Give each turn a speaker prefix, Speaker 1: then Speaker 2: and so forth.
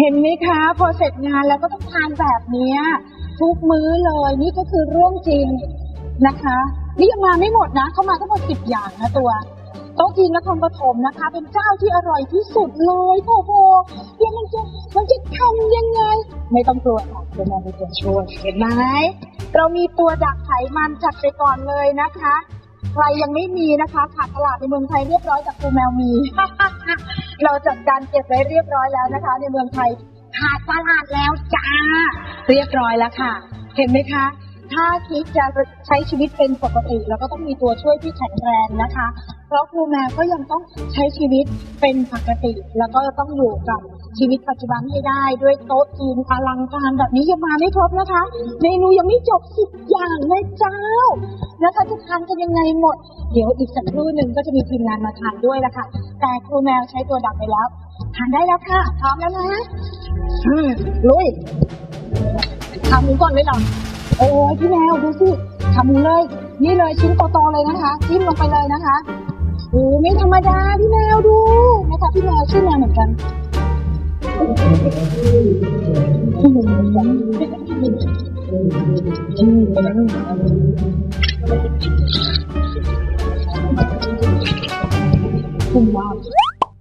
Speaker 1: เห็นไหมคะ พอเสร็จงานแล้วก็ต้องทานแบบนี้ทุกมื้อเลยนี่ก็คือเรื่องจริงนะคะ นี่ยังมาไม่หมดนะ เข้ามาทั้งหมดสิบอย่างนะตัวโต๊ะจีนนครปฐมนะคะ เป็นเจ้าที่อร่อยที่สุดเลยโอ้โหเดี๋ยวมันจะมันจะทำยังไง ไม่ต้องกลัวค่ะเดี๋ยวมาเป็นตัวช่วยเห็นไหมเรามีตัวดักไขมันจัดไปก่อนเลยนะคะ ใครยังไม่มีนะคะขาดตลาดในเมืองไทยเรียบร้อยจากครูแมวมี เราจัดการเก็บไว้เรียบร้อยแล้วนะคะ ในเมืองไทยขาดตลาดแล้วจ้า เรียบร้อยแล้วค่ะ เห็นไหมคะ ถ้าคิดจะใช้ชีวิตเป็นปกติเราก็ต้องมีตัวช่วยที่แข็งแรงนะคะ เพราะครูแมวก็ยังต้องใช้ชีวิตเป็นปกติ แล้วก็ต้องอยู่กับชีวิตปัจจุบันให้ได้ ด้วยโต๊ะจีนอลังการแบบนี้ยังมาไม่ครบนะคะ เมนูยังไม่จบสิบอย่างเลยเจ้า นะคะจะทานกันยังไงหมด เดี๋ยวอีกสักครู่หนึ่งก็จะมีทีมงานมาทานด้วยละค่ะ แต่ครูแมวใช้ตัวดับไปแล้ว ทานได้แล้วค่ะ พร้อมแล้วนะอืมลุยทำหมูก่อนเลยเหรอโอ้ยพี่แมวดูสิทำหมูเลย นี่เลยชิ้นโตๆเลยนะคะจิ้มลงไปเลยนะคะโอ้ไม่ธรรมดาพี่แมวดูนะคะพี่แมวชื่อแมวเหมือนกันคุณ ว่า